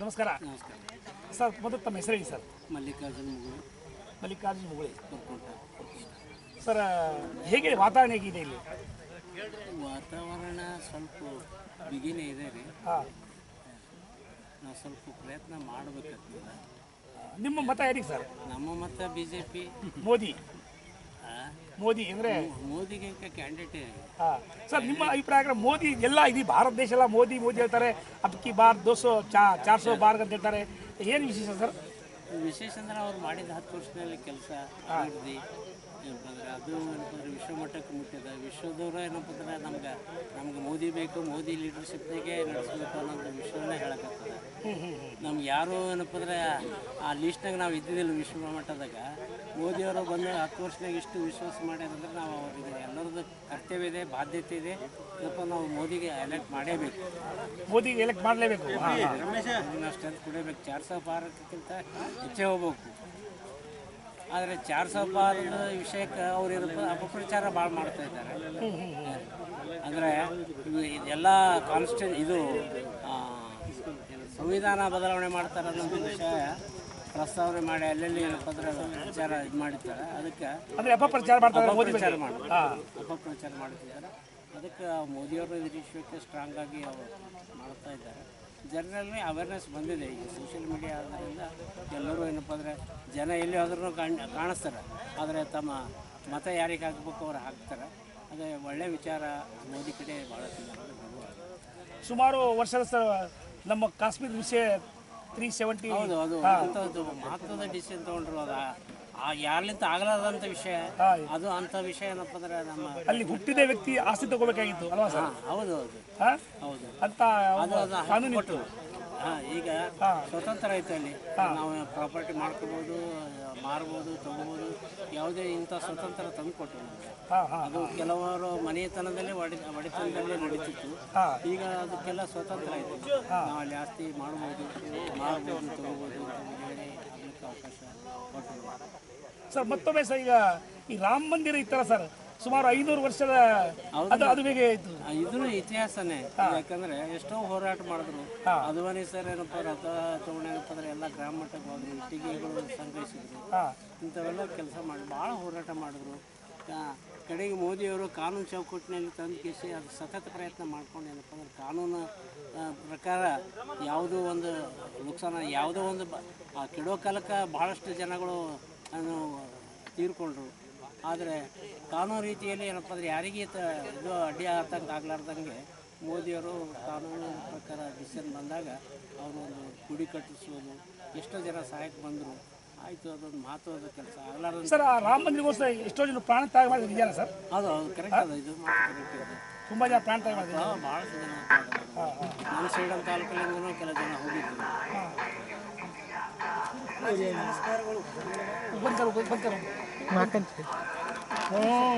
ನಮಸ್ಕಾರ. ನಮಸ್ಕಾರ. ಸರ್ ಮೊದಲು ತಮ್ಮ ಹೆಸರು ಹೇಳಿ ಸರ್? ಮಲ್ಲಿಕಾರ್ಜುನ್ ಮುಗುಳಿ ಮಲ್ಲಿಕಾರ್ಜುನ್ ಮುಗುಳಿ ಸರ್ ಹೇಗೆ ವಾತಾವರಣ ಹೇಗಿದೆ ಇಲ್ಲಿ? ವಾತಾವರಣ ಸ್ವಲ್ಪ ಬಿಗಿನೇ ಇದೆ ರೀ. ಹಾಂ. ನಾವು ಸ್ವಲ್ಪ ಪ್ರಯತ್ನ ಮಾಡಬೇಕಾಗ್ತದೆ ನಿಮ್ಮ ಮತ ಯಾರಿಗೆ ಸರ್? ನಮ್ಮ ಮತ B J P Modi. Modi ಅಂದ್ರೆ? ಮೋದಿಗೆ ಕ್ಯಾಂಡಿಡೇಟ್ ಸರ್ ನಿಮ್ಮ ಅಭಿಪ್ರಾಯ ಮೋದಿ ಎಲ್ಲ ಇಡೀ ಭಾರತ ದೇಶ ಎಲ್ಲ ಮೋದಿ ಮೋದಿ ಹೇಳ್ತಾರೆ ಅದಕ್ಕೆ ಬಾರ್ ದೋಸೋ ಚಾ ಚಾರ್ ಸೋ ಬಾರ್ ಅಂತ ಹೇಳ್ತಾರೆ. ಏನು ವಿಶೇಷ ಸರ್? ವಿಶೇಷ ಅಂದ್ರೆ ಅವ್ರು ಮಾಡಿದ ಹತ್ತು ವರ್ಷದಲ್ಲಿ ಕೆಲಸ ಅಭಿವೃದ್ಧಿ ಅದು ಅಂತಂದ್ರೆ ವಿಶ್ವ ಮಟ್ಟಕ್ಕೆ ಮುಟ್ಟಿದ. ವಿಶ್ವದವರು ಏನಪ್ಪ ಅಂದ್ರೆ ನಮ್ಗೆ ನಮ್ಗೆ ಮೋದಿ ಬೇಕು ಮೋದಿ ಲೀಡರ್ಶಿಪ್ನಾಗೆ ನಡೆಸಬೇಕು ಅನ್ನೋದು ವಿಶ್ವನೇ ಹೇಳಕತ್ತದ ನಮ್ಗೆ ಯಾರು ಏನಪ್ಪ ಅಂದ್ರೆ ಆ ಲೀಸ್ಟ್ನಾಗ ನಾವು ಇದ್ದಿದ್ದಿಲ್ಲ ವಿಶ್ವ ಮಟ್ಟದಾಗ ಮೋದಿಯವರು ಬಂದ ಹತ್ತು ವರ್ಷದಾಗ ಇಷ್ಟು ವಿಶ್ವಾಸ ಮಾಡ್ಯಾರಂದ್ರೆ ನಾವು ಅವ್ರಿಗೆ ಎಲ್ಲರದ್ದು ಕರ್ತವ್ಯ ಇದೆ ಬಾಧ್ಯತೆ ಇದೆ. ಏನಪ್ಪ ನಾವು ಮೋದಿಗೆ ಎಲೆಕ್ಟ್ ಮಾಡೇಬೇಕು. ಮೋದಿಗೆ ಎಲೆಕ್ಟ್ ಮಾಡಲೇಬೇಕು. ನಾವು ಸ್ಟ್ರೆಂತ್ ಕುಡಿಯಬೇಕು ಚಾರ್ ಸಾವಿರ ಪಾರಕ್ಕಿಂತ ಹೆಚ್ಚೇ ಹೋಗ್ಬೇಕು. ಆದರೆ ಚಾರ್ ಸಾವಿರ ಪಾರದ ವಿಷಯಕ್ಕೆ ಅವ್ರು ಏನಪ್ಪ ಅಪಪ್ರಚಾರ ಭಾಳ ಮಾಡ್ತಾ ಇದ್ದಾರೆ. ಅಂದರೆ ಇದೆಲ್ಲ ಕಾನ್ಸ್ಟೆಂಟ್ ಇದು ಸಂವಿಧಾನ ಬದಲಾವಣೆ ಮಾಡ್ತಾರೆ ಅನ್ನೋದು ವಿಷಯ ಪ್ರಸ್ತಾವನೆ ಮಾಡಿ ಅಲ್ಲೆಲ್ಲಿ ಏನಪ್ಪ ಅಂದ್ರೆ ವಿಚಾರ ಇದು ಮಾಡಿರ್ತಾರೆ. ಅದಕ್ಕೆ ಅಂದರೆ ಅಪಪ್ರಚಾರ ಮಾಡ್ತಾರೆ ಅಪಪ್ರಚಾರ ಮಾಡಿ ಅಪಪ್ರಚಾರ ಮಾಡ್ತಿದ್ದಾರೆ. ಅದಕ್ಕೆ ಮೋದಿಯವರು ಈ ವಿಷಯಕ್ಕೆ ಸ್ಟ್ರಾಂಗ್ ಆಗಿ ಅವರು ಮಾಡ್ತಾ ಇದ್ದಾರೆ. ಜನರಲ್ಲಿ ಅವೇರ್ನೆಸ್ ಬಂದಿದೆ. ಈಗ ಸೋಷಿಯಲ್ ಮೀಡಿಯಾ ಆದ್ದರಿಂದ ಎಲ್ಲರೂ ಏನಪ್ಪ ಅಂದರೆ ಜನ ಎಲ್ಲಿ ಹೋದ್ರೂ ಕಾಣ್ ಕಾಣಿಸ್ತಾರೆ. ಆದರೆ ತಮ್ಮ ಮತ ಯಾರಿಗೆ ಹಾಕಬೇಕು ಅವ್ರು ಹಾಕ್ತಾರೆ. ಅದೇ ಒಳ್ಳೆಯ ವಿಚಾರ ಮೋದಿ ಕಡೆ ಭಾಳ ಸುಮಾರು ವರ್ಷದ ನಮ್ಮ ಕಾಶ್ಮೀರ ವಿಷಯ ತ್ರೀ ಸೆವೆಂಟಿ ಹೌದು ಅದು ಅಂಥದ್ದು ಮಹತ್ವದ ಡಿಸಿಷನ್ ತೊಗೊಂಡ್ರು ಅದು. ಆ- ಯಾರ್ಲಿಂತ ಆಗಲಾರ್ದಂಥ ವಿಷಯ ಅದು ಅಂತ ವಿಷಯ ಏನಪ್ಪ ಅಂದ್ರೆ ನಮ್ಮ ಅಲ್ಲಿ ಹುಟ್ಟಿದ ವ್ಯಕ್ತಿ ಆಸ್ತಿ ತಗೋಬೇಕಾಗಿತ್ತು ಅಲ್ವಾ ಸರ್? ಹೌದು ಹೌದು. ಹೌದು. ಅಂತ ಅದು ಕಾನೂನು ಕೊಟ್ಟು ಹಾಂ ಈಗ ಸ್ವತಂತ್ರ ಐತೆ ಅಲ್ಲಿ ನಾವು ಪ್ರಾಪರ್ಟಿ ಮಾಡ್ಕೋಬೋದು ಮಾರ್ಬೋದು ತಗೋಬೋದು ಯಾವುದೇ ಇಂಥ ಸ್ವತಂತ್ರ ತಂದು ಕೊಟ್ಟು ಹಾಂ ಹಾಂ ಅದು ಕೆಲವರು ಮನೆತನದಲ್ಲೇ ಒಡೆ ಒಡೆತನದಲ್ಲೇ ನಡೀತಿತ್ತು. ಹಾಂ. ಈಗ ಅದಕ್ಕೆಲ್ಲ ಸ್ವತಂತ್ರ ಐತೆ ನಾವು ಅಲ್ಲಿ ಆಸ್ತಿ ಮಾಡ್ಬೋದು ಮಾರ್ಬೋದು ತಗೋಬೋದು ಅಂತ ಹೇಳಿ ಆಗ್ಲಿಕ್ಕೆ ಅವಕಾಶ ಕೊಟ್ಟು ಸರ್ ಮತ್ತೊಮ್ಮೆ ಸರ್ ಈಗ ಈ ರಾಮ ಮಂದಿರ ಇತ್ತಲ್ಲ ಸರ್ ಸುಮಾರು ಐನೂರು ವರ್ಷದ ಅದು ಅದು ಹೇಗೆ ಇತ್ತು ಇದ್ರ ಇತಿಹಾಸನೇ. ಯಾಕಂದ್ರೆ ಎಷ್ಟೋ ಹೋರಾಟ ಮಾಡಿದ್ರು. ಅದ್ವಾನಿ ಸರ್ ಏನಪ್ಪ ರಥ ಏನಪ್ಪ ಅಂದ್ರೆ ಎಲ್ಲ ಗ್ರಾಮ ಮಟ್ಟಕ್ಕೆ ಹೋದ್ರು ಇಟ್ಟಿಗೆಗಳು ಸಂಗ್ರಹಿಸಿದ್ರು. ಇಂಥವೆಲ್ಲ ಕೆಲಸ ಮಾಡಿ ಭಾಳ ಹೋರಾಟ ಮಾಡಿದ್ರು. ಕಡೆಗೆ ಮೋದಿಯವರು ಕಾನೂನು ಚೌಕಟ್ಟಿನಲ್ಲಿ ತಂದು ಕೇಸಿ ಅದು ಸತತ ಪ್ರಯತ್ನ ಮಾಡ್ಕೊಂಡು ಏನಪ್ಪ ಅಂದ್ರೆ ಕಾನೂನು ಪ್ರಕಾರ ಯಾವುದೋ ಒಂದು ನುಕ್ಸಾನ ಯಾವುದೋ ಒಂದು ಆ ಕೆಡೋ ಕಾಲಕ್ಕೆ ಭಾಳಷ್ಟು ಜನಗಳು ತೀರ್ಕೊಂಡ್ರು. ಆದರೆ ಕಾನೂನು ರೀತಿಯಲ್ಲಿ ಏನಪ್ಪ ಅಂದ್ರೆ ಯಾರಿಗೆ ತ ಇದು ಅಡ್ಡಿ ಆಗ್ತಂಗೆ ಆಗ್ಲಾರ್ದಂಗೆ ಮೋದಿಯವರು ಕಾನೂನು ಪ್ರಕಾರ ಡಿಸಿಷನ್ ಬಂದಾಗ ಅವರೊಂದು ಒಂದು ಗುಡಿ ಕಟ್ಟಿಸೋದು ಎಷ್ಟೋ ಜನ ಸಹಾಯಕ್ಕೆ ಬಂದರು. ಆಯಿತು ಅದೊಂದು ಮಹತ್ವದ ಕೆಲಸ. ಆಗ್ಲಾರ್ದಂತ ಸರ್ ಆ ರಾಮ ಮಂದಿರಗೋಸ್ಕರ ಎಷ್ಟೋ ಜನ ಪ್ರಾಣ ತ್ಯಾಗ ಮಾಡಿದ್ರು ಇದೆಯಲ್ಲ ಸರ್? ಅದು ಹೌದು ಕರೆಕ್ಟ್ ಅದು. ಇದು ಮಾತು ಕರೆಕ್ಟ್ ಇದೆ ತುಂಬ ಜನ ಪ್ರಾಣ ತ್ಯಾಗ ಮಾಡಿದ್ರು. ಭಾಳಷ್ಟು ಭಾಳ ಜನ ನಮ್ಮ ಸೇಡಂ ತಾಲೂಕಲ್ಲಿಂದನೂ ಕೆಲ ಜನ ಹೋಗಿದ್ರು. ಬಂದರು